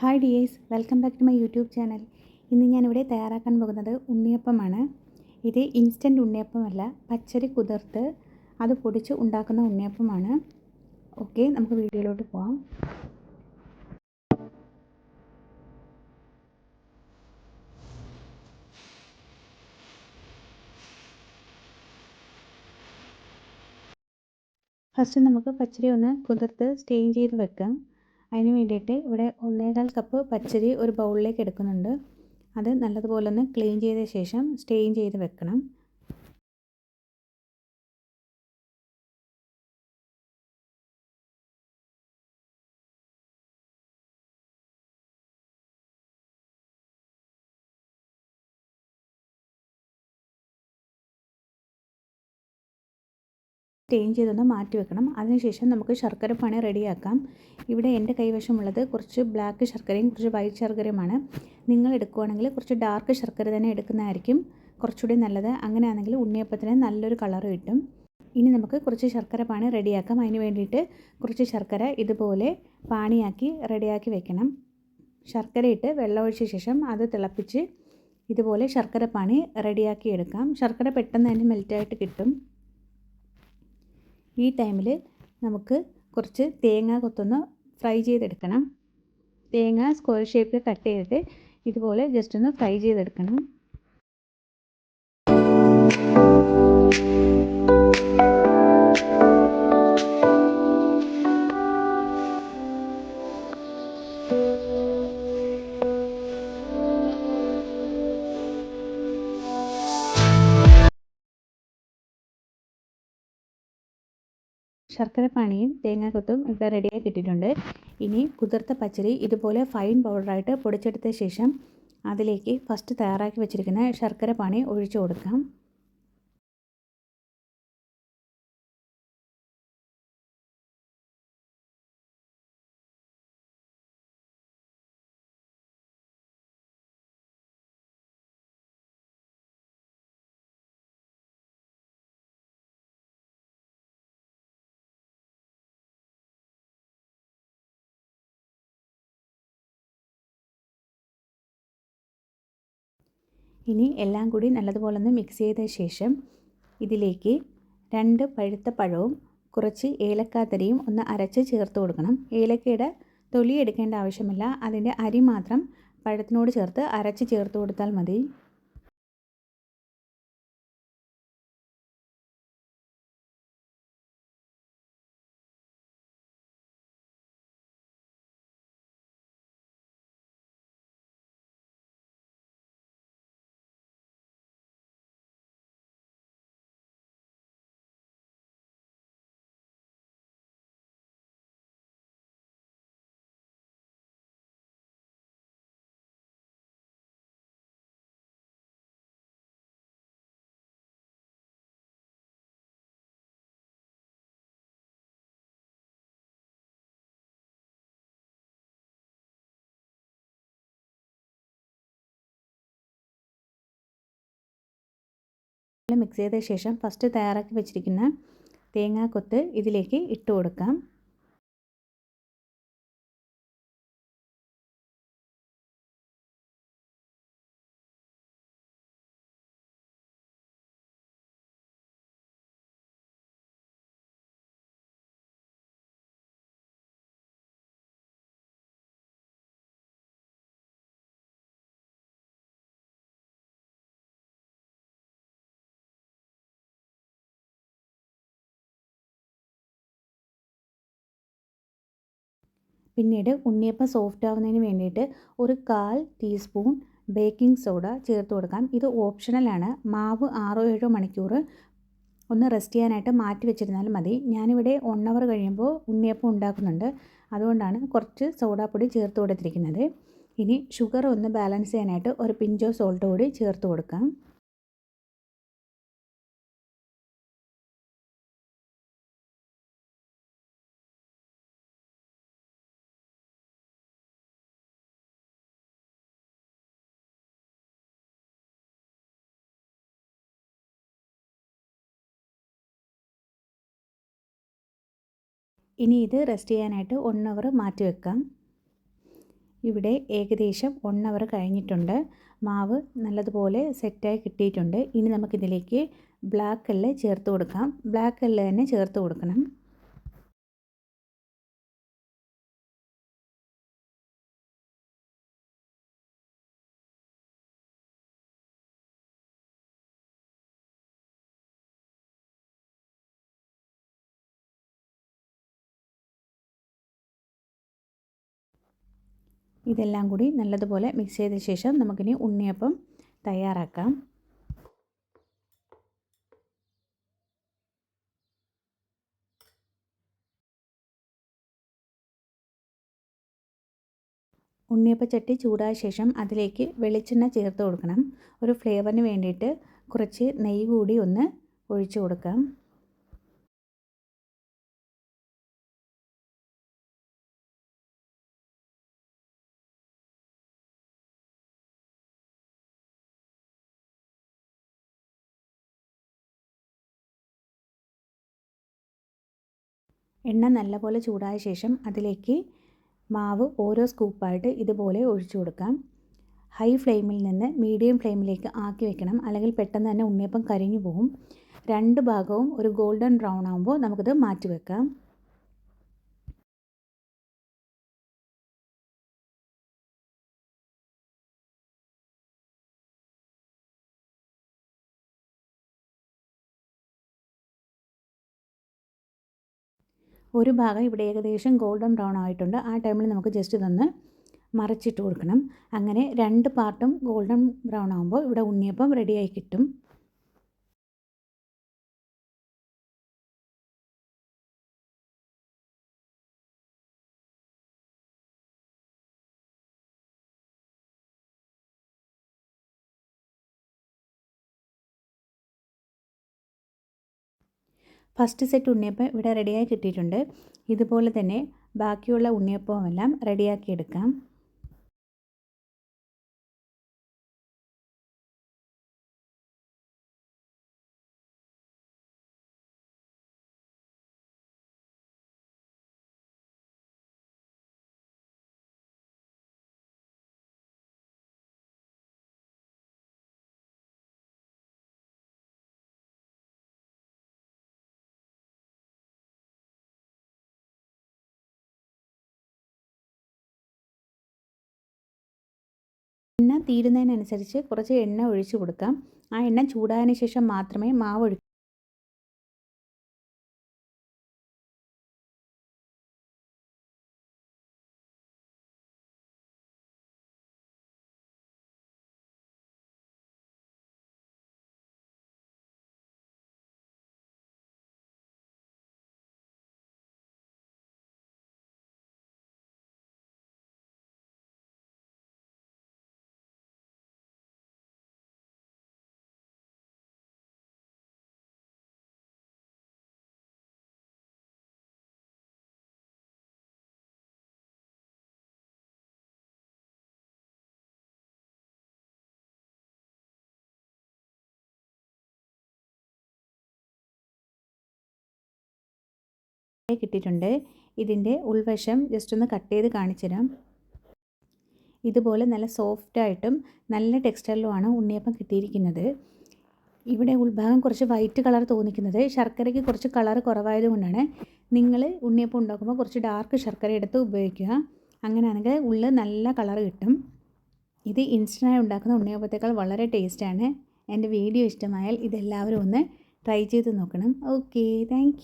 Hi dears welcome back to my YouTube channel. ഇന്ന് ഞാനിവിടെ തയ്യാറാക്കാൻ പോകുന്നത് ഉണ്ണിയപ്പമാണ്. ഇത് ഇൻസ്റ്റന്റ് ഉണ്ണിയപ്പമല്ല പച്ചരി കുതിർത്ത് അത് പൊടിച്ച് ഉണ്ടാക്കുന്ന ഉണ്ണിയപ്പമാണ്. ഓക്കെ നമുക്ക് വീഡിയോയിലോട്ട് പോകാം ഫസ്റ്റ് നമുക്ക് പച്ചരി ഒന്ന് കുതിർത്ത് സ്റ്റെയിൻ ചെയ്ത് വെക്കാം. അതിന് വേണ്ടിയിട്ട് ഇവിടെ ഒന്നേകാൽ കപ്പ് പച്ചരി ഒരു ബൗളിലേക്ക് എടുക്കുന്നുണ്ട്. അത് നല്ലതുപോലെ ഒന്ന് ക്ലീൻ ചെയ്ത ശേഷം സ്റ്റെയിൻ ചെയ്ത് വെക്കണം. സ്റ്റെയിൻ ചെയ്തൊന്ന് മാറ്റി വെക്കണം. അതിനുശേഷം നമുക്ക് ശർക്കര പണി റെഡിയാക്കാം. ഇവിടെ എന്റെ കൈവശമുള്ളത് കുറച്ച് ബ്ലാക്ക് ശർക്കരയും കുറച്ച് വൈറ്റ് ശർക്കരയുമാണ്. നിങ്ങൾ എടുക്കുകയാണെങ്കിൽ കുറച്ച് ഡാർക്ക് ശർക്കര തന്നെ എടുക്കുന്നതായിരിക്കും കുറച്ചുകൂടി നല്ലത്. അങ്ങനെയാണെങ്കിൽ ഉണ്ണിയപ്പത്തിന് നല്ലൊരു കളർ കിട്ടും. ഇനി നമുക്ക് കുറച്ച് ശർക്കര പാണി റെഡിയാക്കാം. അതിന് വേണ്ടിയിട്ട് കുറച്ച് ശർക്കര ഇതുപോലെ പാണിയാക്കി റെഡിയാക്കി വെക്കണം. ശർക്കര ഇട്ട് വെള്ളമൊഴിച്ച ശേഷം അത് തിളപ്പിച്ച് ഇതുപോലെ ശർക്കര പാണി റെഡിയാക്കി എടുക്കാം. ശർക്കര പെട്ടെന്ന് തന്നെ മെൽറ്റായിട്ട് കിട്ടും. ഈ ടൈമിൽ നമുക്ക് കുറച്ച് തേങ്ങ കൊത്തൊന്ന് ഫ്രൈ ചെയ്തെടുക്കണം. തേങ്ങ സ്ക്വയർ ഷേപ്പിൽ കട്ട് ചെയ്തിട്ട് ഇതുപോലെ ജസ്റ്റ് ഒന്ന് ഫ്രൈ ചെയ്തെടുക്കണം. ശർക്കര പാനിയും തേങ്ങാക്കൊത്തും ഇവിടെ റെഡിയായി കിട്ടിയിട്ടുണ്ട്. ഇനി കുതിർത്ത പച്ചരി ഇതുപോലെ ഫൈൻ പൗഡറായിട്ട് പൊടിച്ചെടുത്ത ശേഷം അതിലേക്ക് ഫസ്റ്റ് തയ്യാറാക്കി വെച്ചിരിക്കുന്ന ശർക്കര പാനി ഒഴിച്ചു കൊടുക്കാം. ഇനി എല്ലാം കൂടി നല്ലതുപോലെ ഒന്ന് മിക്സ് ചെയ്ത ശേഷം ഇതിലേക്ക് രണ്ട് പഴുത്ത പഴവും കുറച്ച് ഏലക്കാത്തരിയും ഒന്ന് അരച്ച് ചേർത്ത് കൊടുക്കണം. ഏലക്കയുടെ തൊലി എടുക്കേണ്ട ആവശ്യമില്ല. അതിന്റെ അരി മാത്രം പഴത്തിനോട് ചേർത്ത് അരച്ച് ചേർത്ത് കൊടുത്താൽ മതി. മിക്സ് ചെയ്ത ശേഷം ഫസ്റ്റ് തയ്യാറാക്കി വെച്ചിരിക്കുന്ന തേങ്ങാക്കൊത്ത് ഇതിലേക്ക് ഇട്ട് കൊടുക്കാം. പിന്നീട് ഉണ്ണിയപ്പം സോഫ്റ്റ് ആവുന്നതിന് വേണ്ടിയിട്ട് ഒരു കാൽ ടീസ്പൂൺ ബേക്കിംഗ് സോഡ ചേർത്ത് കൊടുക്കാം. ഇത് ഓപ്ഷണലാണ് മാവ് ആറോ ഏഴോ മണിക്കൂർ ഒന്ന് റെസ്റ്റ് ചെയ്യാനായിട്ട് മാറ്റി വെച്ചിരുന്നാലും മതി. ഞാനിവിടെ വൺ അവർ കഴിയുമ്പോൾ ഉണ്ണിയപ്പം ഉണ്ടാക്കുന്നുണ്ട്. അതുകൊണ്ടാണ് കുറച്ച് സോഡാപ്പൊടി ചേർത്ത് കൊടുത്തിരിക്കുന്നത്. ഇനി ഷുഗർ ഒന്ന് ബാലൻസ് ചെയ്യാനായിട്ട് ഒരു പിഞ്ചോ സോൾട്ട് കൂടി ചേർത്ത് കൊടുക്കാം. ഇനി ഇത് റെസ്റ്റ് ചെയ്യാനായിട്ട് വൺ അവർ മാറ്റി വെക്കാം. ഇവിടെ ഏകദേശം വൺ അവർ കഴിഞ്ഞിട്ടുണ്ട്. മാവ് നല്ലതുപോലെ സെറ്റായി കിട്ടിയിട്ടുണ്ട്. ഇനി നമുക്കിതിലേക്ക് ബ്ലാക്ക് കല്ല് ചേർത്ത് കൊടുക്കാം. ബ്ലാക്ക് കല്ല് തന്നെ ചേർത്ത് കൊടുക്കണം. ഇതെല്ലാം കൂടി നല്ലതുപോലെ മിക്സ് ചെയ്ത ശേഷം നമുക്കിനി ഉണ്ണിയപ്പം തയ്യാറാക്കാം. ഉണ്ണിയപ്പച്ചട്ടി ചൂടായ ശേഷം അതിലേക്ക് വെളിച്ചെണ്ണ ചേർത്ത് കൊടുക്കണം. ഒരു ഫ്ലേവറിന് വേണ്ടിയിട്ട് കുറച്ച് നെയ്യ് കൂടി ഒന്ന് ഒഴിച്ചു കൊടുക്കാം. എണ്ണ നല്ലപോലെ ചൂടായ ശേഷം അതിലേക്ക് മാവ് ഓരോ സ്കൂപ്പായിട്ട് ഇതുപോലെ ഒഴിച്ചു കൊടുക്കാം. ഹൈ ഫ്ലെയിമിൽ നിന്ന് മീഡിയം ഫ്ലെയിമിലേക്ക് ആക്കി വെക്കണം. അല്ലെങ്കിൽ പെട്ടെന്ന് തന്നെ ഉണ്ണിയപ്പം കരിഞ്ഞു പോകും. രണ്ട് ഭാഗവും ഒരു ഗോൾഡൻ ബ്രൗൺ ആകുമ്പോൾ നമുക്കിത് മാറ്റി വെക്കാം. ഒരു ഭാഗം ഇവിടെ ഏകദേശം ഗോൾഡൻ ബ്രൗൺ ആയിട്ടുണ്ട്. ആ ടൈമിൽ നമുക്ക് ജസ്റ്റ് ഇതൊന്ന് മറിച്ചിട്ട് കൊടുക്കണം. അങ്ങനെ രണ്ട് പാർട്ടും ഗോൾഡൻ ബ്രൗൺ ആകുമ്പോൾ ഇവിടെ ഉണ്ണിയപ്പം റെഡിയായി കിട്ടും. ഫസ്റ്റ് സെറ്റ് ഉണ്ണിയപ്പം ഇവിടെ റെഡിയായി കിട്ടിയിട്ടുണ്ട്. ഇതുപോലെ തന്നെ ബാക്കിയുള്ള ഉണ്ണിയപ്പവും എല്ലാം തീരുന്നതിനനുസരിച്ച് കുറച്ച് എണ്ണ ഒഴിച്ചു കൊടുക്കാം. ആ എണ്ണ ചൂടായതിന് ശേഷം മാത്രമേ മാവ് കിട്ടിയിട്ടുണ്ട്. ഇതിന്റെ ഉൾവശം ജസ്റ്റ് ഒന്ന് കട്ട് ചെയ്ത് കാണിച്ചു തരാം ഇതുപോലെ നല്ല സോഫ്റ്റായിട്ടും നല്ല ടെക്സ്റ്റൈലുമാണ് ഉണ്ണിയപ്പം കിട്ടിയിരിക്കുന്നത്. ഇവിടെ ഉൾഭാഗം കുറച്ച് വൈറ്റ് കളർ തോന്നിക്കുന്നത്. ശർക്കരയ്ക്ക് കുറച്ച് കളർ കുറവായതുകൊണ്ടാണ് നിങ്ങൾ ഉണ്ണിയപ്പം ഉണ്ടാക്കുമ്പോൾ കുറച്ച് ഡാർക്ക് ശർക്കര എടുത്ത് ഉപയോഗിക്കുക. അങ്ങനെയാണെങ്കിൽ ഉള്ളിൽ നല്ല കളർ കിട്ടും. ഇത് ഇൻസ്റ്റന്റായി ഉണ്ടാക്കുന്ന ഉണ്ണിയപ്പത്തേക്കാൾ വളരെ ടേസ്റ്റാണ് എന്റെ വീഡിയോ ഇഷ്ടമായാൽ ഇതെല്ലാവരും ഒന്ന് ട്രൈ ചെയ്ത് നോക്കണം. Okay thank